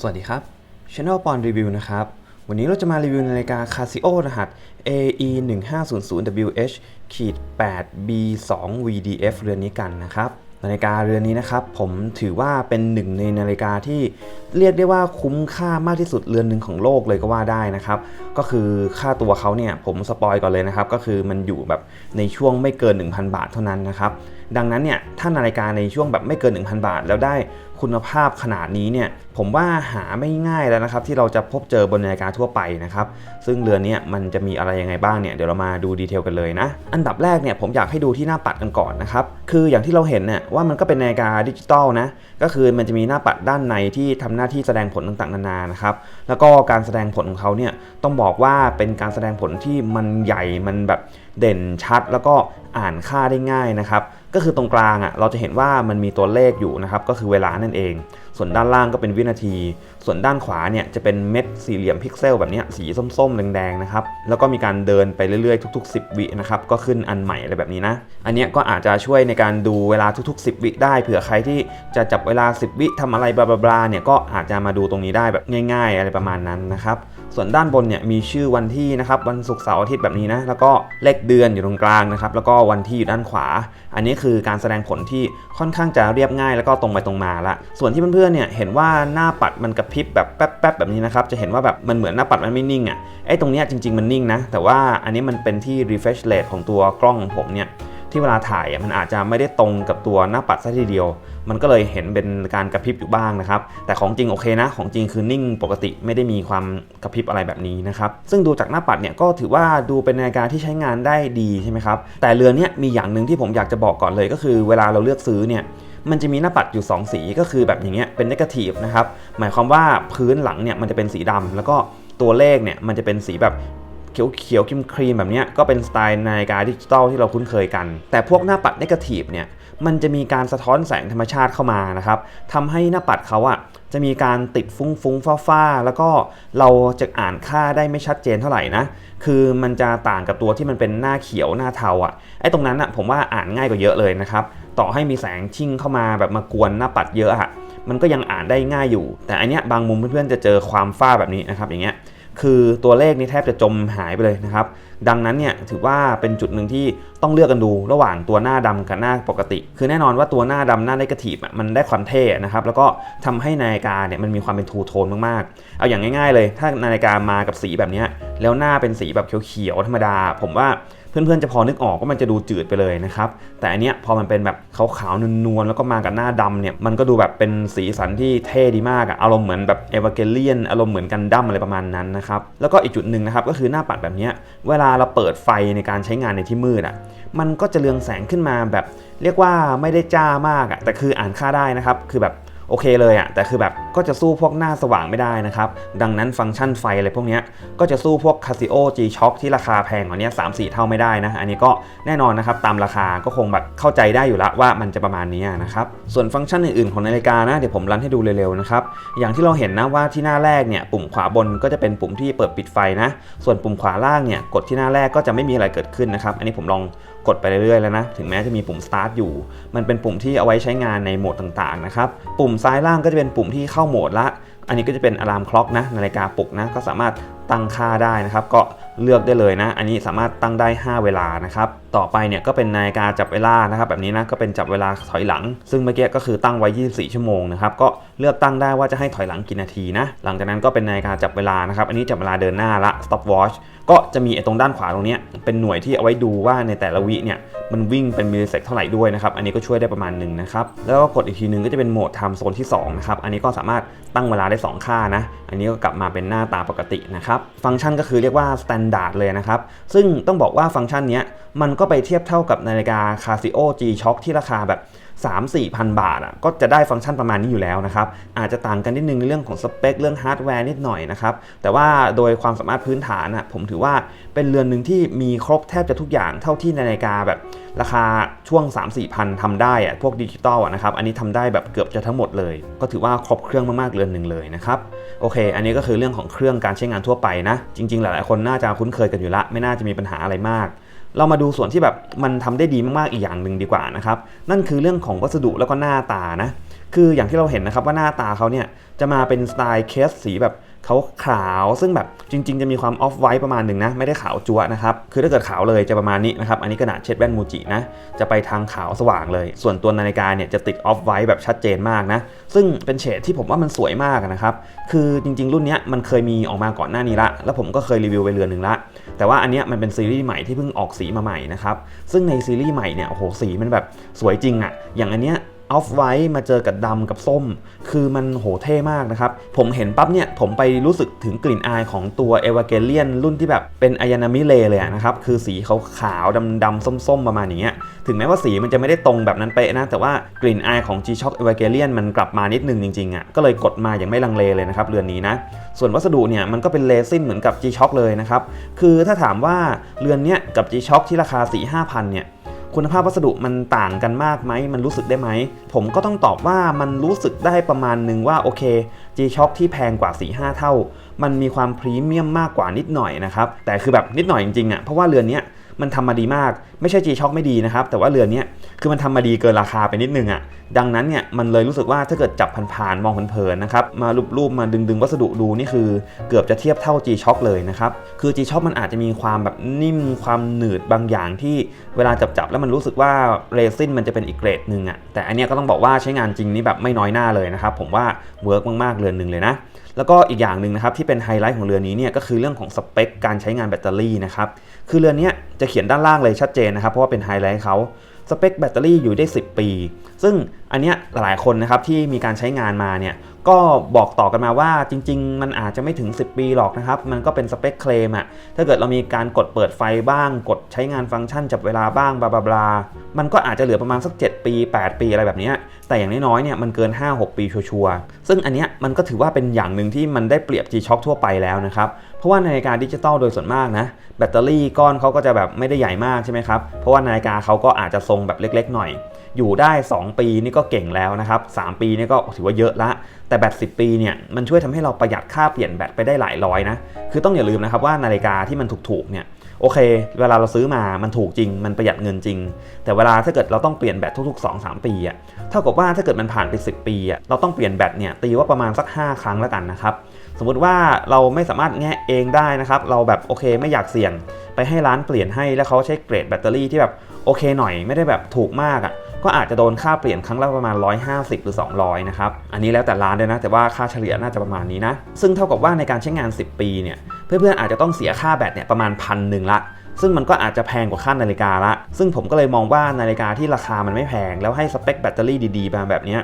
สวัสดีครับ Channel ปอนรีวิวนะครับ วันนี้เราจะมารีวิวนาฬิกา Casio รหัส AE 1 5 0 0 WH ขีด8 B 2 VDF เรือนนี้กันนะครับ นาฬิกาเรือนนี้นะครับ ผมถือว่าเป็นหนึ่งในนาฬิกาที่เรียกได้ว่าคุ้มค่ามากที่สุดเรือนหนึ่งของโลกเลยก็ว่าได้นะครับ ก็คือค่าตัวเขาเนี่ยผมสปอยก่อนเลยนะครับ ก็คือมันอยู่แบบในช่วงไม่เกิน 1,000 บาทเท่านั้นนะครับ ดังนั้นเนี่ยถ้านาฬิกาในช่วงแบบไม่เกิน 1,000 บาท แล้วได้คุณภาพขนาดนี้เนี่ยผมว่าหาไม่ง่ายแล้วนะครับ ที่เราจะพบเจอบนนาฬิกาทั่วไปนะครับ ซึ่งเรือนเนี้มันจะมีอะไรยังไงบ้างเนี่ยเดี๋ยวเรามาดูดีเทลกันเลยนะ อันดับแรกเนี่ยผมอยากให้ดูที่หน้าปัดกันก่อนนะครับคืออย่างที่เราเห็นเนี่ยว่ามันก็เป็นนาฬิกาดิจิตอลนะก็คือมันจะมีหน้าปัดด้านในที่ทำหน้าที่แสดงผลต่างๆนานานะครับแล้วก็การแสดงผลของเขาเนี่ยต้องบอกอกว่าเป็นการแสดงผลที่มันใหญ่มันแบบเด่นชัด แล้วก็อ่านค่าได้ง่ายนะครับ ก็คือตรงกลางอะเราจะเห็นว่ามันมีตัวเลขอยู่นะครับ ก็คือเวลานั่นเอง ส่วนด้านล่างก็เป็นวินาที ส่วนด้านขวาเนี่ยจะเป็นเม็ดสี่เหลี่ยมพิกเซลแบบนี้สีส้มๆแดงๆนะครับ แล้วก็มีการเดินไปเรื่อยๆทุก ๆ 10 วินะครับ ก็ขึ้นอันใหม่อะไรแบบนี้นะ อันนี้ก็อาจจะช่วยในการดูเวลาทุก ๆ 10 วิได้ เผื่อใครที่จะจับเวลา 10 วิทำอะไรบลาๆเนี่ยก็อาจจะมาดูตรงนี้ได้แบบง่าย ๆ อะไรประมาณนั้นนะครับ ส่วนด้านบนเนี่ยมีชื่อวันที่นะครับวันศุกร์เสาร์อาทิตย์แบบนี้นะแล้วก็เลขเดือนอยู่ตรงกลางนะครับแล้วก็วันที่อยู่ด้านขวา อันนี้คือการแสดงผลที่ค่อนข้างจะเรียบง่าย แล้วก็ตรงไปตรงมาละส่วนที่เพื่อนๆเนี่ยเห็นว่าหน้าปัดมันกระพริบแบบแป๊บๆแบบนี้นะครับจะเห็นว่าแบบมันเหมือนหน้าปัดมันไม่นิ่งอะไอ้ตรงเนี้ยจริง ๆมันนิ่งนะแต่ว่าอันนี้มันเป็นที่ refresh rate ของตัวกล้องของผมเนี่ย ที่เวลาถ่ายมันอาจจะไม่ได้ตรงกับตัวหน้าปัดซะทีเดียว มันก็เลยเห็นเป็นการกระพริบอยู่บ้างนะครับ แต่ของจริงโอเคนะ ของจริงคือนิ่งปกติไม่ได้มีความกระพริบอะไรแบบนี้นะครับ ซึ่งดูจากหน้าปัดเนี่ยก็ถือว่าดูเป็นนาฬิกาที่ใช้งานได้ดีใช่ไหมครับ แต่เรือนเนี้ยมีอย่างหนึ่งที่ผมอยากจะบอกก่อนเลยก็คือเวลาเราเลือกซื้อเนี่ยมันจะมีหน้าปัดอยู่ 2 สีก็คือแบบอย่างเงี้ยเป็นนกาทีฟนะครับหมายความว่าพื้นหลังเนี่ยมันจะเป็นสีดำแล้วก็ตัวเลขเนี่ยมันจะเป็นสีแบบ เขียวเขียวครีมครีมแบบนี้ก็เป็นสไตล์นาฬิกาดิจิตอลที่เราคุ้นเคยกัน แต่พวกหน้าปัดนกาทีฟเนี่ยมันจะมีการสะท้อนแสงธรรมชาติเข้ามานะครับทำให้หน้าปัดเขาอะจะมีการติดฟุ้งฟุ้งฟ้าฟ้าแล้วก็เราจะอ่านค่าได้ไม่ชัดเจนเท่าไหร่นะ คือมันจะต่างกับตัวที่มันเป็นหน้าเขียวหน้าเทาอะไอ้ตรงนั้นอะผมว่าอ่านง่ายกว่าเยอะเลยนะครับ ต่อให้มีแสงชิ่งเข้ามาแบบมากวนหน้าปัดเยอะอะมันก็ยังอ่านได้ง่ายอยู่ แต่อันเนี้ยบางมุมเพื่อนๆจะเจอความฟ้าแบบนี้นะครับอย่างเงี้ย คือตัวเลขนี้แทบจะจมหายไปเลยนะครับ ดังนั้นเนี่ยถือว่าเป็นจุดหนึ่งที่ต้องเลือกกันดูระหว่างตัวหน้าดำกับหน้าปกติ คือแน่นอนว่าตัวหน้าดำหน้าเนกาทีฟอะมันได้ความเท่นะครับแล้วก็ทำให้นาฬิกาเนี่ยมันมีความเป็นทูโทนมากๆ เอาอย่างง่ายๆ เลย ถ้านาฬิกามากับสีแบบนี้แล้วหน้าเป็นสีแบบเขียวๆธรรมดา ผมว่าเพื่อนๆจะพอนึกออกว่ามันจะดูจืดไปเลยนะครับ แต่อันเนี้ยพอมันเป็นแบบขาวๆนวลๆแล้วก็มากับหน้าดำเนี่ยมันก็ดูแบบเป็นสีสันที่เท่ดีมากอะอารมณ์เหมือนแบบเอเวอร์เกเลียนอารมณ์เหมือนกันดั้มอะไรประมาณนั้นนะครับแล้วก็อีกจุดหนึ่งนะครับก็คือหน้าปัดแบบเนี้ยเวลาเราเปิดไฟในการใช้งานในที่มืดอะมันก็จะเรืองแสงขึ้นมาแบบ เรียกว่าไม่ได้จ้ามากอะแต่คืออ่านค่าได้นะครับ คือแบบ โอเคเลยอะแต่คือแบบก็จะสู้พวกหน้าสว่างไม่ได้นะครับ ดังนั้นฟังก์ชันไฟอะไรพวกเนี้ยก็จะสู้พวก Casio G-Shock ที่ราคาแพงกว่านี้3 4เท่าไม่ได้นะ อันนี้ก็แน่นอนนะครับตามราคาก็คงแบบเข้าใจได้อยู่ละว่ามันจะประมาณนี้นะครับส่วนฟังก์ชันอื่นๆของนาฬิกานะเดี๋ยวผมรันให้ดูเร็วๆนะครับอย่างที่เราเห็นนะว่าที่หน้าแรกเนี่ยปุ่มขวาบนก็จะเป็นปุ่มที่เปิดปิดไฟนะส่วนปุ่มขวาล่างเนี่ยกดที่หน้าแรกก็จะไม่มีอะไรเกิดขึ้นนะครับอันนี้ผมลอง กดไปเรื่อยๆแล้วนะ ถึงแม้จะมีปุ่ม start อยู่ มันเป็นปุ่มที่เอาไว้ใช้งานในโหมดต่างๆนะครับ ปุ่มซ้ายล่างก็จะเป็นปุ่มที่เข้าโหมดละ อันนี้ก็จะเป็นอะลามคล็อกนะ นาฬิกาปลุกนะ ก็สามารถตั้งค่าได้นะครับ ก็เลือกได้เลยนะ อันนี้สามารถตั้งได้ 5 เวลานะครับ ต่อไปเนี่ยก็เป็นนาฬิกาจับเวลานะครับ แบบนี้นะก็เป็นจับเวลาถอยหลัง ซึ่งเมื่อกี้ก็คือตั้งไว้ 24 ชั่วโมงนะครับ ก็เลือกตั้งได้ว่าจะให้ถอยหลังกี่นาทีนะ หลังจากนั้นก็เป็นนาฬิกาจับเวลานะครับ อันนี้จับเวลาเดินหน้าละ stop watch ก็จะมีไอ้ตรงด้านขวาตรงนี้เป็นหน่วยที่เอาไว้ดูว่าในแต่ละวิเนี่ยมันวิ่งเป็นมิลลิเซกเท่าไหร่ด้วยนะครับ อันนี้ก็ช่วยได้ประมาณหนึ่งนะครับ แล้วก็กดอีกทีนึงก็จะเป็นโหมด time zone ที่2นะครับ อันนี้ก็สามารถตั้งเวลาได้ 2 ค่านะ อันนี้ก็กลับมาเป็นหน้าตาปกตินะครับฟังก์ชันก็คือเรียกว่า standard เลยนะครับ ซึ่งต้องบอกว่าฟังก์ชันนี้มันก็ไปเทียบเท่ากับนาฬิกา Casio G-Shock ที่ราคาแบบ 3 4พันบาทอะก็จะได้ฟังก์ชันประมาณนี้อยู่แล้วนะครับ อาจจะต่างกันนิดนึงในเรื่องของสเปค เรื่องฮาร์ดแวร์นิดหน่อยนะครับ แต่ว่าโดยความสามารถพื้นฐานอะผมถือว่าเป็นเรือนหนึ่งที่มีครบแทบจะทุกอย่างเท่าที่นาฬิกาแบบราคาช่วง 3 4พันทำได้อะพวกดิจิตอลอะนะครับ อันนี้ทำได้แบบเกือบจะทั้งหมดเลย ก็ถือว่าครบเครื่องมากๆเรือนหนึ่งเลยนะครับ โอเค อันนี้ก็คือเรื่องของเครื่องการใช้งานทั่วไปนะ จริง ๆ หลายๆ คนน่าจะคุ้นเคยกันอยู่ละ ไม่น่าจะมีปัญหาอะไรมาก เรามาดูส่วนที่แบบมันทำได้ดีมากๆอีกอย่างหนึ่งดีกว่านะครับ นั่นคือเรื่องของวัสดุแล้วก็หน้าตานะ คืออย่างที่เราเห็นนะครับว่าหน้าตาเขาเนี่ยจะมาเป็นสไตล์เคสสีแบบ เขาขาวซึ่งแบบจริง ๆ จะมีความออฟไวท์ประมาณหนึ่งนะ ไม่ได้ขาวจั๊วนะครับ คือถ้าเกิดขาวเลยจะประมาณนี้นะครับ อันนี้ขนาดเช็ดแว่นมูจินะ จะไปทางขาวสว่างเลย ส่วนตัวนาฬิกาเนี่ยจะติดออฟไวท์แบบชัดเจนมากนะ ซึ่งเป็นเฉดที่ผมว่ามันสวยมากนะครับ คือจริง ๆ รุ่นนี้มันเคยมีออกมาก่อนหน้านี้ละ แล้วผมก็เคยรีวิวไปเรือนหนึ่งละ แต่ว่าอันนี้มันเป็นซีรีส์ใหม่ที่เพิ่งออกสีมาใหม่นะครับ ซึ่งในซีรีส์ใหม่เนี่ยโอ้โหสีมันแบบสวยจริงอะอย่างอันเนี้ย ออฟไวท์มาเจอกับดำกับส้ม คือมันโหเท่มากนะครับ ผมเห็นปั๊บเนี่ย ผมไปรู้สึกถึงกลิ่นอายของตัวเอวาเกเลียนรุ่นที่แบบเป็นอายานามิเลเลยนะครับ คือสีขาวขาวดำดำส้มๆ ประมาณอย่างเงี้ยถึงแม้ว่าสีมันจะไม่ได้ตรงแบบนั้นเป๊ะนะ แต่ว่ากลิ่นอายของ G-Shock Evangelion มันกลับมานิดนึงจริงๆอะ่ะก็เลยกดมาอย่างไม่ลังเลเลยนะครับเรือนนี้นะ ส่วนวัสดุเนี่ยมันก็เป็นเลซินเหมือนกับ G-Shock เลยนะครับ คือถ้าถามว่าเรือนเนี้ยกับ G-Shock ที่ราคา4-5,000เนี่ย คุณภาพวัสดุมันต่างกันมากไหมมันรู้สึกได้ไหม ผมก็ต้องตอบว่ามันรู้สึกได้ประมาณหนึ่งว่าโอเค G-Shock ที่แพงกว่า 4-5 เท่า มันมีความพรีเมียมมากกว่านิดหน่อยนะครับ แต่คือแบบนิดหน่อยจริงๆอะ่ะเพราะว่าเรือนนี้มันทำมาดีมาก ไม่ใช่ G-Shock ไม่ดีนะครับ แต่ว่าเรือนนี้ คือมันทำมาดีเกินราคาไปนิดนึงอะ่ะ ดังนั้นเนี่ยมันเลยรู้สึกว่าถ้าเกิดจับผ่านๆมองเพลินๆนะครับมารูปๆมาดึงๆวัสดุดูนี่คือเกือบจะเทียบเท่า G-Shock เลยนะครับคือ G-Shock มันอาจจะมีความแบบนิ่มความหนืดบางอย่างที่เวลาจับๆแล้วมันรู้สึกว่าเรซินมันจะเป็นอีกเกรดหนึ่งอะ่ะแต่อันเนี้ยก็ต้องบอกว่าใช้งานจริงนี่แบบไม่น้อยหน้าเลยนะครับผมว่าเวิร์กมากๆเรือนหนึ่งเลยนะแล้วก็อีกอย่างหนึ่งนะครับที่เป็นไฮไลท์ของเรือนนี้เนี่ยก็คือเรื่องของสเปคการใช้งานแบตเตอรี่นะครับคือเรือนี้จะเขียนด้านล่างเลยชัดเจนนะครับเพราะว่าเป็นไฮไลท์เขา สเปคแบตเตอรี่อยู่ได้ 10 ปี ซึ่งอันเนี้ยหลายคนนะครับที่มีการใช้งานมาเนี่ยก็บอกต่อกันมาว่าจริง ๆ มันอาจจะไม่ถึง 10 ปีหรอกนะครับ มันก็เป็นสเปคเคลมอะถ้าเกิดเรามีการกดเปิดไฟบ้าง กดใช้งานฟังก์ชันจับเวลาบ้างบลาบลาบลา มันก็อาจจะเหลือประมาณสัก 7 ปี 8 ปีอะไรแบบนี้ แต่อย่างน้อยๆเนี่ยมันเกิน 5-6 ปีชัวร์ๆซึ่งอันเนี้ยมันก็ถือว่าเป็นอย่างหนึ่งที่มันได้เปรียบ G-Shock ทั่วไปแล้วนะครับ เพราะว่านาฬิกาดิจิตอลโดยส่วนมากนะแบตเตอรี่ก้อนเขาก็จะแบบไม่ได้ใหญ่มากใช่ไหมครับ เพราะว่านาฬิกาเขาก็อาจจะทรงแบบเล็กๆหน่อย อยู่ได้ 2 ปีนี่ก็เก่งแล้วนะครับ 3 ปีนี่ก็ถือว่าเยอะละ แต่แบต 10 ปีเนี่ยมันช่วยทำให้เราประหยัดค่าเปลี่ยนแบตไปได้หลายร้อยนะ คือต้องอย่าลืมนะครับว่านาฬิกาที่มันถูกๆเนี่ย โอเค เวลาเราซื้อมามันถูกจริง มันประหยัดเงินจริง แต่เวลาถ้าเกิดเราต้องเปลี่ยนแบตทุกๆ 2-3 ปีอะ่ะเท่ากับว่าถ้าเกิดมันผ่านไป 10 ปีอะ่ะเราต้องเปลี่ยนแบตเนี่ยตีว่าประมาณสัก 5 ครั้งแล้วกันนะครับ สมมุติว่าเราไม่สามารถแงะเองได้นะครับ เราแบบโอเคไม่อยากเสี่ยง ไปให้ร้านเปลี่ยนให้แล้วเขาใช้เกรดแบตเตอรี่ที่แบบโอเคหน่อยไม่ได้แบบถูกมากอะ่ะก็อาจจะโดนค่าเปลี่ยนครั้งละประมาณ 150 หรือ 200 นะครับ อันนี้แล้วแต่ร้านด้วยนะ แต่ว่าค่าเฉลี่ยน่าจะประมาณนี้นะ ซึ่งเท่ากับว่าในการใช้งาน 10 ปีเนี่ย เพื่อนๆอาจจะต้องเสียค่าแบตเนี่ยประมาณพันหนึ่งละซึ่งมันก็อาจจะแพงกว่าค่านาฬิกาละ ซึ่งผมก็เลยมองว่านาฬิกาที่ราคามันไม่แพง แล้วให้สเปคแบตเตอรี่ดีๆมาแบบนี้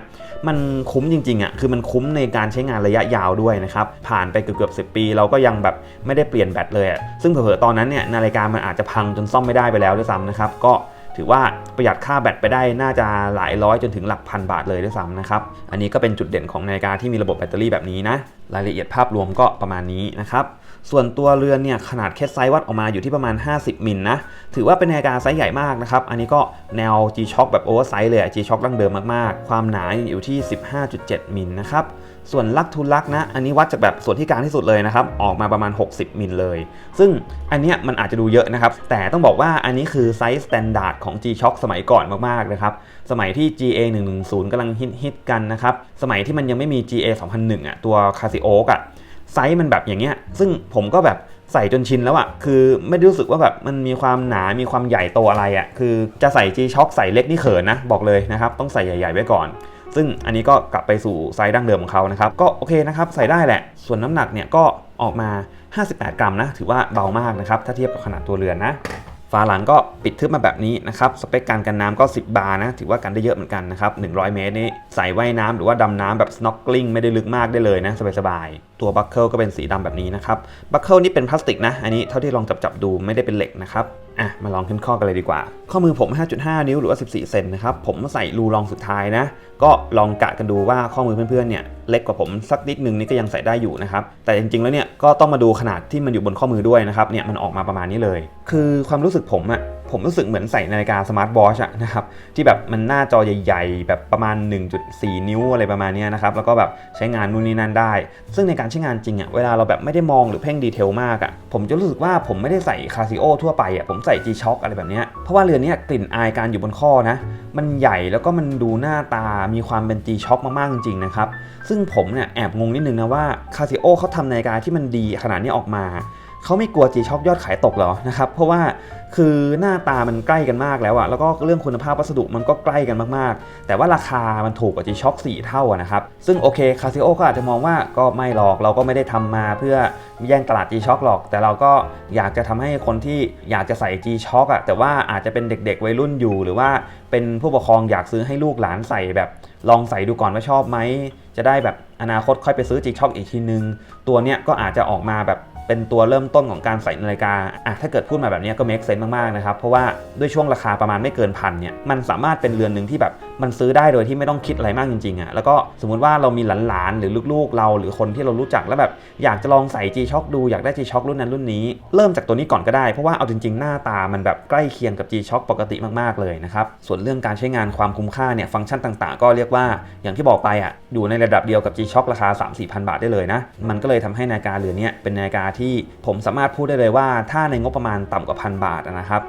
มันคุ้มจริงๆอะ คือมันคุ้มในการใช้งานระยะยาวด้วยนะครับ ผ่านไปเกือบๆ10 ปี เราก็ยังแบบไม่ได้เปลี่ยนแบตเลยอะ ซึ่งเผลอๆตอนนั้นเนี่ยนาฬิกามันอาจจะพังจนซ่อมไม่ได้ไปแล้วด้วยซ้ำนะครับ ก็ถือว่าประหยัดค่าแบตไปได้น่าจะหลายร้อยจนถึงหลักพันบาทเลยด้วยซ้ำนะครับ อันนี้ก็เป็นจุดเด่นของนาฬิกาที่มีระบบแบตเตอรี่แบบนี้นะ รายละเอียดภาพรวมก็ประมาณนี้นะครับ ส่วนตัวเรือนเนี่ยขนาดเคสไซส์วัดออกมาอยู่ที่ประมาณ 50มิลนะ ถือว่าเป็นนาฬิกาไซส์ใหญ่มากนะครับ อันนี้ก็แนว G-Shock แบบโอเวอร์ไซส์เลย G-Shock ดั้งเดิมมากๆ ความหนาอยู่ที่ 15.7 มิลนะครับ ส่วนลักทุลักนะ อันนี้วัดจากแบบส่วนที่กลางที่สุดเลยนะครับ ออกมาประมาณ 60มิลเลย ซึ่งอันเนี้ยมันอาจจะดูเยอะนะครับ แต่ต้องบอกว่าอันนี้คือไซส์สแตนดาร์ดของ G-Shock สมัยก่อนมากๆนะครับ สมัยที่ GA 110กำลังฮิตๆกันนะครับ สมัยที่มันยังไม่มี GA 2001อะตัว Casio อะ ไซส์มันแบบอย่างเงี้ย ซึ่งผมก็แบบใส่จนชินแล้วอะคือไม่ได้รู้สึกว่าแบบมันมีความหนา มีความใหญ่โตอะไรอะคือจะใส่ G-Shock ใส่เล็กนี่เขินนะ บอกเลยนะครับ ต้องใส่ใหญ่ๆไว้ก่อน ซึ่งอันนี้ก็กลับไปสู่ไซส์ดั้งเดิมของเขานะครับ ก็โอเคนะครับ ใส่ได้แหละ ส่วนน้ำหนักเนี่ยก็ออกมา 58 กรัมนะ ถือว่าเบามากนะครับ ถ้าเทียบกับขนาดตัวเรือนนะฝาหลังก็ปิดทึบมาแบบนี้นะครับ สเปคการกันน้ำก็ 10 บาร์นะ ถือว่ากันได้เยอะเหมือนกันนะครับ 100 เมตรนี้ใส่ว่ายน้ำหรือว่าดำน้ำแบบ snorkeling ไม่ได้ลึกมากได้เลยนะ สบายๆ ตัวบัคเกิลก็เป็นสีดำแบบนี้นะครับ บัคเกิลนี่เป็นพลาสติกนะ อันนี้เท่าที่ลองจับๆดูไม่ได้เป็นเหล็กนะครับ อะ มาลองขึ้นข้อกันเลยดีกว่า ข้อมือผม 5.5 นิ้วหรือว่า 14 เซนนะครับ ผมใส่รูรองสุดท้ายนะ ก็ลองกะกันดูว่าข้อมือเพื่อนๆ เนี่ยเล็กกว่าผมสักนิดนึงนี่ก็ยังใส่ได้อยู่นะครับ แต่จริงๆ แล้วเนี่ยก็ต้องมาดูขนาดที่มันอยู่บนข้อมือด้วยนะครับ เนี่ยมันออกมาประมาณนี้เลย คือความรู้สึกผมอะ ผมรู้สึกเหมือนใส่นาฬิกาสมาร์ทวอชอะนะครับที่แบบมันหน้าจอใหญ่ ๆ แบบประมาณ 1.4 นิ้วอะไรประมาณนี้นะครับแล้วก็แบบใช้งานนู่นนี่นั่นได้ ซึ่งในการใช้งานจริงอะเวลาเราแบบไม่ได้มองหรือเพ่งดีเทลมากอะผมจะรู้สึกว่าผมไม่ได้ใส่คาซิโอทั่วไปอะผมใส่ G-Shock อะไรแบบเนี้ยเพราะว่าเรือนนี้กลิ่นอายการอยู่บนข้อนะมันใหญ่แล้วก็มันดูหน้าตามีความเป็น G-Shock มากๆจริงๆนะครับซึ่งผมเนี่ยแอบงงนิดนึงนะว่าคาซิโอเขาทำนาฬิกาที่มันดีขนาดนี้ออกมา เขาไม่กลัว G-Shock ยอดขายตกเหรอนะครับเพราะว่าคือหน้าตามันใกล้กันมากแล้วอะแล้วก็เรื่องคุณภาพวัสดุมันก็ใกล้กันมากๆ แต่ว่าราคามันถูกกว่า G-Shock 4 เท่านะครับซึ่งโอเคคาซิโอก็อาจจะมองว่าก็ไม่หรอกเราก็ไม่ได้ทำมาเพื่อแย่งตลาด G-Shock หรอก แต่เราก็อยากจะทำให้คนที่อยากจะใส่ G-Shock อะแต่ว่าอาจจะเป็นเด็กๆวัยรุ่นอยู่ หรือว่าเป็นผู้ปกครองอยากซื้อให้ลูกหลานใส่แบบ ลองใส่ดูก่อนว่าชอบไหมจะได้แบบอนาคตค่อยไปซื้อ G-Shock อีกทีนึง ตัวเนี้ยก็อาจจะออกมาแบบ เป็นตัวเริ่มต้นของการใส่นาฬิกาอะถ้าเกิดพูดมาแบบนี้ก็ make sense มากๆนะครับ เพราะว่าด้วยช่วงราคาประมาณไม่เกินพันเนี่ย มันสามารถเป็นเรือนหนึ่งที่แบบ มันซื้อได้โดยที่ไม่ต้องคิดอะไรมากจริงๆอะแล้วก็สมมุติว่าเรามีหลานๆหรือลูกๆเรา หรือคนที่เรารู้จักแล้วแบบอยากจะลองใส่ G-Shock ดูอยากได้ G-Shock รุ่นนั้นรุ่นนี้ เริ่มจากตัวนี้ก่อนก็ได้เพราะว่าเอาจริงๆ หน้าตามันแบบใกล้เคียงกับ G-Shock ปกติมากๆเลยนะครับส่วนเรื่องการใช้งานความคุ้มค่าเนี่ยฟังก์ชันต่างๆ ก็เรียกว่าอย่างที่บอกไปอะอยู่ในระดับเดียวกับ G-Shock ราคา 3-4พันบาทได้เลยนะมันก็เลยทำให้นาฬิกาเรือนนี้เป็นนาฬิกาที่ผมสามารถพูดได้เลยว่า ถ้าในงบประมาณต่ำกว่าพันบาทนะครับ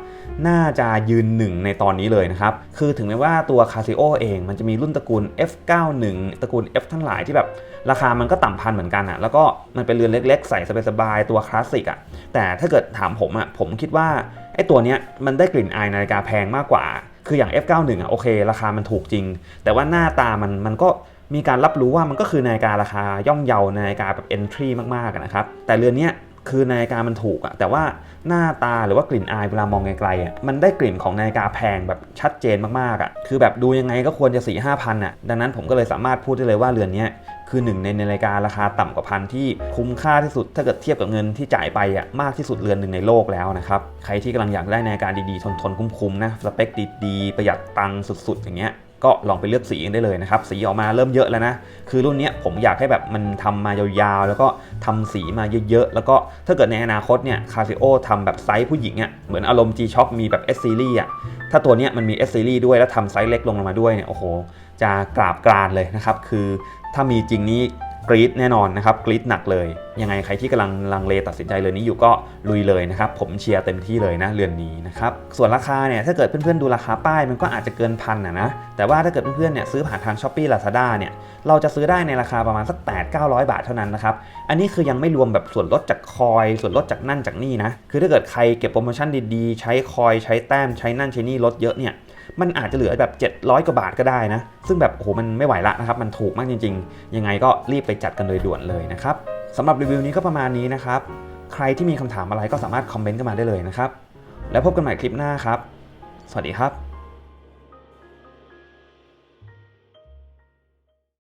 น่าจะยืนหนึ่งในตอนนี้เลยนะครับคือถึงแม้ว่าตัว Casio เอง มันจะมีรุ่นตระกูล F91 ตระกูล F ทั้งหลายที่แบบราคามันก็ต่ำพันเหมือนกันอะแล้วก็มันเป็นเรือนเล็กๆ ใส่สบายๆตัวคลาสสิกอะแต่ถ้าเกิดถามผมอะผมคิดว่าไอ้ตัวเนี้ยมันได้กลิ่นอายนาฬิกาแพงมากกว่า คืออย่าง F91 อะโอเค ราคามันถูกจริง แต่ว่าหน้าตามันมันก็มีการรับรู้ว่ามันก็คือนาฬิการาคาย่อมเยานาฬิกาแบบ entry มากๆนะครับแต่เรือนเนี้ย คือนาฬิกามันถูกอะแต่ว่าหน้าตาหรือว่ากลิ่นอายเวลามองไกลๆอะมันได้กลิ่นของนาฬิกาแพงแบบชัดเจนมากๆอะคือแบบดูยังไงก็ควรจะ4ี่ห้าพันอะดังนั้นผมก็เลยสามารถพูดได้เลยว่าเรือนนี้คือหนึ่งในนาฬิการาคาต่ำกว่าพันที่คุ้มค่าที่สุดถ้าเกิดเทียบกับเงินที่จ่ายไปอะมากที่สุดเรือนหนึ่งในโลกแล้วนะครับใครที่กำลังอยากได้นาฬิกาดีๆทนๆคุ้มๆนะสเปคดีๆประหยัดตังค์สุดๆ อย่างเงี้ย ก็ลองไปเลือกสีได้เลยนะครับ สีออกมาเริ่มเยอะแล้วนะ คือรุ่นนี้ผมอยากให้แบบมันทำมายาวๆ แล้วก็ทำสีมาเยอะๆ แล้วก็ถ้าเกิดในอนาคตเนี่ยคาซิโอทำแบบไซส์ผู้หญิงอะเหมือนอารมณ์ G-Shock มีแบบ S Series อะถ้าตัวนี้มันมี S Series ด้วยแล้วทำไซส์เล็กลงมาด้วยเนี่ยโอ้โห จะกราบกรานเลยนะครับ คือถ้ามีจริงนี้ กรีดแน่นอนนะครับกรีดหนักเลย ยังไงใครที่กำลังลังเลตัดสินใจเรือนี้อยู่ก็ลุยเลยนะครับ ผมเชียร์เต็มที่เลยนะเรือนนี้นะครับส่วนราคาเนี่ยถ้าเกิดเพื่อนๆดูราคาป้ายมันก็อาจจะเกินพันนะนะแต่ว่าถ้าเกิดเพื่อนๆเนี่ยซื้อผ่านทาง s h อ p e e Lazada เนี่ยเราจะซื้อได้ในราคาประมาณสัก 8 900 บาทเท่านั้นนะครับอันนี้คือยังไม่รวมแบบส่วนลดจากคอย ส่วนลดจากนั่นจากนี่นะคือถ้าเกิดใครเก็บโปรโมชั่นดีๆ ใช้คอยใช้แต้มใช้นั่นใช้นี่ลดเยอะเนี่ย มันอาจจะเหลือแบบ 700 กว่าบาทก็ได้นะ ซึ่งแบบโอ้โหมันไม่ไหวละนะครับ มันถูกมากจริง ๆ ยังไงก็รีบไปจัดกันโดยด่วนเลยนะครับสำหรับรีวิวนี้ก็ประมาณนี้นะครับ ใครที่มีคำถามอะไรก็สามารถคอมเมนต์กันมาได้เลยนะครับ แล้วพบกันใหม่คลิปหน้าครับ สวัสดีครับ